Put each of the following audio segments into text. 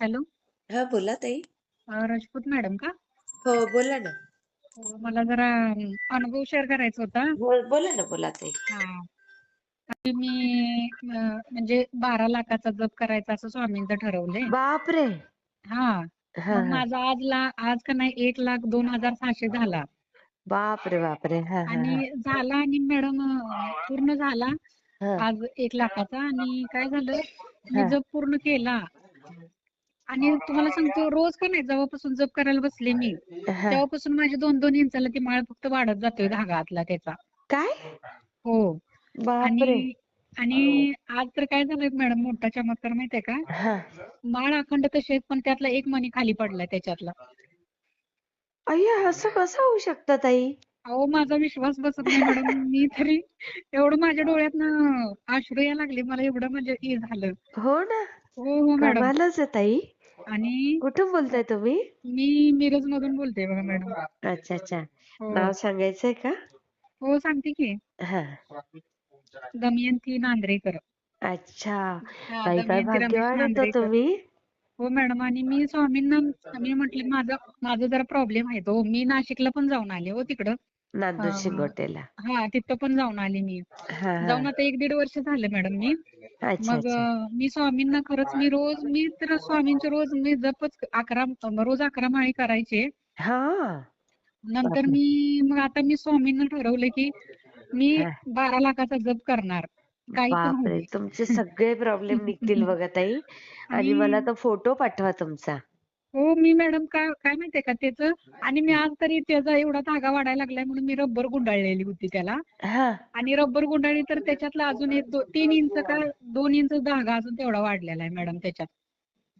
Hello. हां, बोला ताई. अ, राजपूत मॅडम का? हो, बोला ना. हो, मला जरा अनुभव शेअर करायचा होता. हो, बोला ना, बोला ताई. हां. आणि मी अ, म्हणजे 12 लाखाचा जप करायचा असं स्वामींचं ठरवलंय. बापरे! हां. हां, मग हां. माझा आज ला आज का नाही 1,02,600 झाला. बापरे, बापरे! हां, हां, हां. आणि झाला आणि मॅडम अ, पूर्ण झाला हां, आज 1 लाखाचा आणि काय झालं मी हां. जप पूर्ण केला आणि तुम्हाला सांगतो रोज का नाही जेव्हापासून जप करायला बसले मी हां. तेव्हापासून माझी दोन दोन इंचाला ती माळ फक्त वाढत जातोय धागा आतला त्याचा. काय? हो. बापरे! आणि आणि आज तर काय झालंय मॅडम मोठा चमत्कार माहितीये का? हां. माळ अखंड तशी आहे पण त्यातला एक मणी खाली पडलाय त्याच्यातला. अय्या! असं कसं होऊ शकतं ताई? अहो माझा विश्वास बसत नाही मॅडम. मी तरी एवढं माझ्या डोळ्यातनं अश्रू यायला लागले. मला एवढं म्हणजे हे झालं. हो ना. हो, हो मॅडम. कमालच आहे ताई. आणि कुठून बोलताय तुम्ही? मी मिरजमधून बोलते बघा मॅडम. अच्छा, अच्छा. हो. नाव सांगायचंय का? हो सांगते की. हां. दमयंती नांद्रेकर. अच्छा. हां, ताई काय दमयंती रमेश भाग्यवान नांद्रेकर. तुम्ही. हो मॅडम आणि मी स्वामींना मी म्हटले माझा माझा जरा प्रॉब्लेम आहे तो. मी नाशिकला पण जाऊन आले हो तिकडं. नांदूर शिंगोटेला. हां, तिथं पण जाऊन आले मी. हां, जाऊन हां. आता 1-1.5 वर्ष झालं मॅडम मी. अच्छा, मग अच्छा. अ, मी स्वामींना खरंच मी रोज मी तर स्वामींचे रोज मी जपच 11 रोज 11 माळी करायचे. हां. नंतर बापरे! मी मग आता मी स्वामींना ठरवलं की मी हां. 12 लाखाचा जप करणार. काही पण होऊ बापरे! दे. तुमचे सगळे प्रॉब्लेम निघतील बघा ताई. आणि आणि मला तो फोटो पाठवा तुमचा. हो मी मॅडम काय काय माहितीये का त्याचं आणि मी आज तरी त्याचा एवढा धागा वाढायला लागलाय म्हणून मी रबर गुंडाळलेली होती त्याला. हां. आणि रबर गुंडाळी तर त्याच्यातला अजून एक 3 इंच का 2 इंच धागा अजून तेवढा वाढलेला आहे मॅडम त्याच्यात.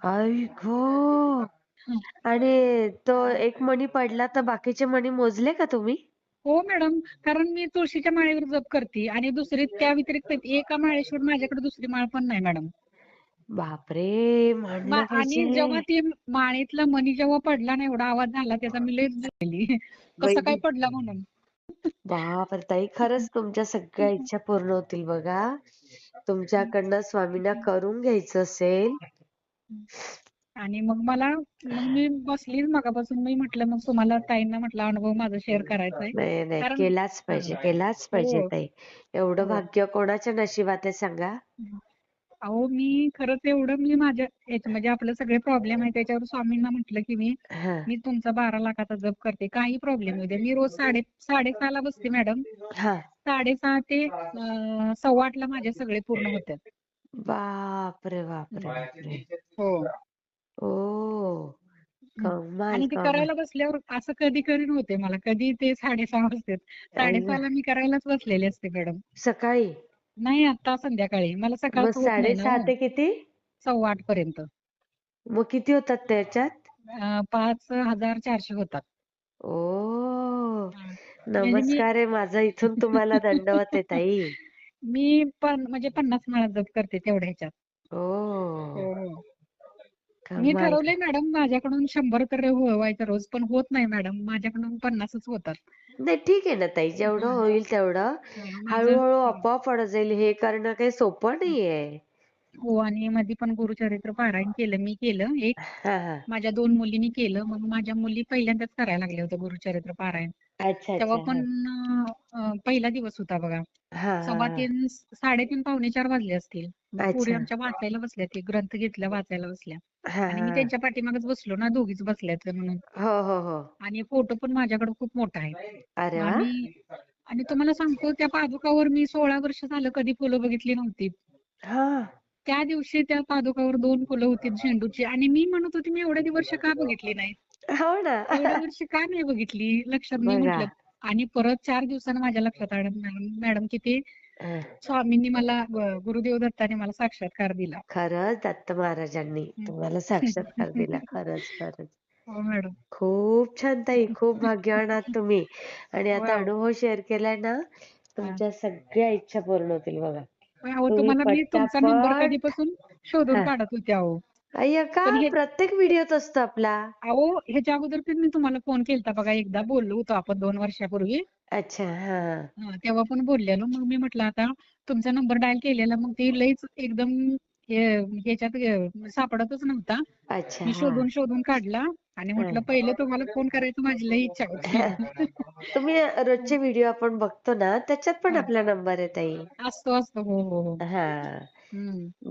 आई गं! हं. आणि तो एक मणी पडला तर बाकीचे मणी मोजले का तुम्ही? हो मॅडम. कारण मी तुळशीच्या माळेवर जप करते आणि दुसरी त्या व्यतिरिक्त एका माळेशिवाय माझ्याकडे दुसरी माळ पण नाही मॅडम. बापरे! आणि जेव्हा पाहिजे. ती माळेतला मणी जेव्हा पडला ना एवढा आवाज झाला त्याचा मी लयच झालेली. कसा काय वैदिक पडला म्हणून. बापरे! ताई खरंच तुमच्या सगळ्या इच्छा पूर्ण होतील बघा. तुमच्याकडनं स्वामींना करून घ्यायचं असेल आणि मग मला मग मी बसलीच मगापासून मी म्हटलं मग तुम्हाला ताईंना म्हटलं अनुभव माझा शेअर करायचा आहे. नाही, नाही. कारण केलाच हां. पाहिजे, केलाच पाहिजे हो, ताई. एवढं हो. भाग्य कोणाच्या नशिबात आहे सांगा? अहो मी खरंच एवढं मी माझ्या ह्याच्या म्हणजे आपले सगळे प्रॉब्लेम आहे त्याच्यावर स्वामींना म्हटलं की मी हां. मी तुमचा 12 लाखाचा जप करते. काही प्रॉब्लेम येऊ द्या. मी रोज साडे 6:30 ला बसते मॅडम. हां. 6:30 ते अ, 8:15 ला माझे सगळे पूर्ण होतात. बापरे! बापरे! बापरे! हो. कमाल, आणि ते कमाल. करायला बसल्यावर असं कधी कधी होते मला. कधी ते 6:30 वाजतात. अय्या! 6:30 ला मी करायलाच बसलेले असते मॅडम. सकाळी? नाही आता संध्याकाळी. मला मग सकाळचं होत नाही ना 6:30 हो. ते किती? 8:15 पर्यंत. मग किती होतात त्याच्यात? अ, 5,400 होतात. ओह! हां. म्हणजे मी नमस्कार आहे माझा इथून तुम्हाला दंडवत आहे ताई. मी पण म्हणजे 50 माळा जप करते तेवढ्या ह्याच्यात. हो, हो. मी. ठरवलंय मॅडम माझ्याकडून 100 तर व्हायचं रोज पण होत नाही मॅडम. माझ्याकडून 50च होतात. नाही ठीक आहे ना ताई. जेवढं. होईल तेवढं. माझं हळू-हळू. आपोआप वाढत जाईल. हे करणं काही सोपं. नाहीये. हो आणि मध्ये पण गुरुचरित्र पारायण केलं. मी केलं एक. माझ्या 2 मुलींनी केलं. मग माझ्या मुली पहिल्यांदाच करायला लागल्या होत्या गुरुचरित्र पारायण. अच्छा, तेव्हा अच्छा. पण हां. अ, पहिला दिवस होता बघा. हां, सव्वा हां. 3 3:30 पावणे 4 वाजले असतील. मग पोरी अच्छा. आमच्या वाचायला बसल्या. ते ग्रंथ घेतला वाचायला बसल्या. हां, आणि मी हां. त्यांच्या पाठीमागेच बसलो ना दोघीच बसल्यात म्हणून. हो, हो, हो. आणि फोटो पण माझ्याकडे खूप मोठा आहे. अरे मग वाह! आम्ही आणि तुम्हाला सांगतो त्या पादुकावर मी 16 वर्ष झालं कधी फुलं बघितली नव्हती. हां. त्या दिवशी त्या पादुकावर 2 फुलं होती झेंडूची आणि मी म्हणत होते मी एवढ्या वर्ष का बघितली नाही? हो ना. एवढ्या वर्ष का नाही बघितली? लक्षात बघा. म्हटलं आणि परत 4 दिवसानं माझ्या लक्षात आलं मॅडम मॅडम की ते हं. स्वामींनी मला ग गुरुदेव दत्ताने मला साक्षात्कार दिला. खरंच दत्त महाराजांनी हं. तुम्हाला साक्षात्कार दिला. खरंच, खरंच. हो मॅडम. खूप छान ताई. खूप भाग्यवान आहात तुम्ही. आणि आता वॉव! अनुभव शेअर केलाय ना, हां. तुमच्या सगळ्या इच्छा पूर्ण होतील बघा. अहो तुम्ही तुम्हाला मी तुमचा नंबर पटापट कधीपासून शोधून हां. काढत होते अहो. अय्या का? पण हे प्रत्येक व्हिडिओत असतो आपला. अहो ह्याच्या अगोदर पण मी तुम्हाला फोन केलता बघा एकदा बोललो होतो आपण 2 वर्षापूर्वी. अच्छा. हां. हां, तेव्हा पण बोललेलो. मग मी म्हटलं आता तुमचा नंबर डायल केलेला मग ते लईच एकदम हे ह्याच्यात सापडतच नव्हता अच्छा मी हा शोधून शोधून काढला आणि म्हटलं हा. पहिले तुम्हाला फोन करायची माझी लई इच्छा होती तुम्ही रोजचे व्हिडिओ आपण बघतो ना त्याच्यात पण हा. आपला नंबर आहे ताई असतो असतो हो हो हो हा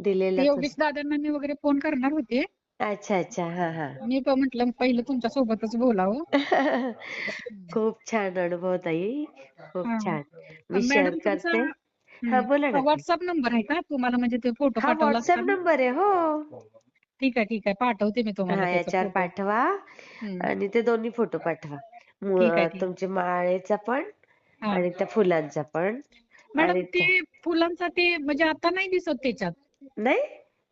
दिलेला योगेश दादांना मी वगैरे फोन करणार होते. अच्छा अच्छा. हा हा. मी पण म्हटलं पहिलं तुमच्या सोबतच बोलावं. खूप छान अनुभव ताई. खूप हा. छान. मी मॅडम शेअर तुमचा करते हा बोला ना. व्हॉट्सअप नंबर आहे का? तुम्हाला म्हणजे ते फोटो हा पाठवला व्हॉट्सअप? नंबर आहे हो. ठीक आहे ठीक आहे. पाठवते मी तुम्हाला हा त्याचा याच्यावर पाठवा. हम्म. आणि ते दोन्ही फोटो पाठवा. मु- ठीक आहे, ठीक आहे. तुमचे माळेचा पण हा. आणि त्या फुलांचा पण. मॅडम ते फुलांचा ते म्हणजे आता नाही दिसत त्याच्यात. नाही?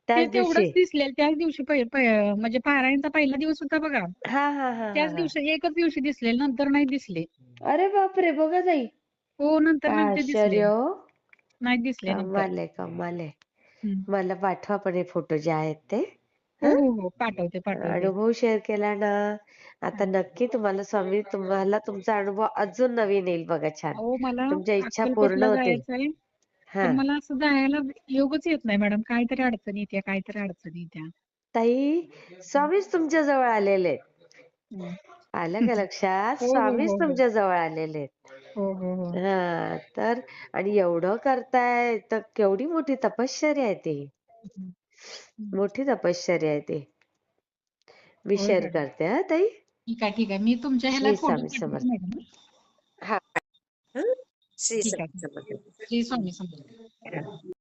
त्याच तेवढंच दिवशी? दिसलेलं त्याच दिवशी पहि- पहि- म्हणजे पारायणचा पहिला दिवस होता बघा. हा हा हा त्याच हा. दिवशी एकच दिवशी दिसले नंतर नाही दिसले. हा. अरे बापरे बघा ताई. हो नंतर दिसले. आश्चर्य हो. नाही दिसले नंतर. कमाल आहे कमाल आहे. हम्म. मला पाठवा पण हे फोटो जे आहेत ते. हो हो? हो पाठवते पाठवते. अनुभव शेअर केला ना आता नक्की तुम्हाला स्वामी तुम्हाला तुमचा अनुभव अजून नवीन येईल बघा छान. अहो मला तुमच्या इच्छा पूर्ण अक्कलकोटला होतील जायचंय हा. मला असं जायला योगच येत नाही मॅडम. काहीतरी अडचणी येत्या काहीतरी अडचणी येत्या. ताई स्वामीच तुमच्या जवळ आलेले आहेत. आलं का लक्षात? हो, हो, स्वामीच हो, हो. तुमच्या जवळ आलेले आहेत. हो हो हो. हा तर आणि एवढं करताय तर केवढी मोठी तपश्चर्या आहे ती. मोठी तपश्चर्या आहे ती मी होय शेअर मॅडम. करते हा ताई ठीक आहे ठीक आहे मी तुमच्या ह्याला श्री फोटो स्वामी समर्थ. मॅडम हा हं? श्री ठीक आहे. समर्थ. श्री स्वामी समर्थ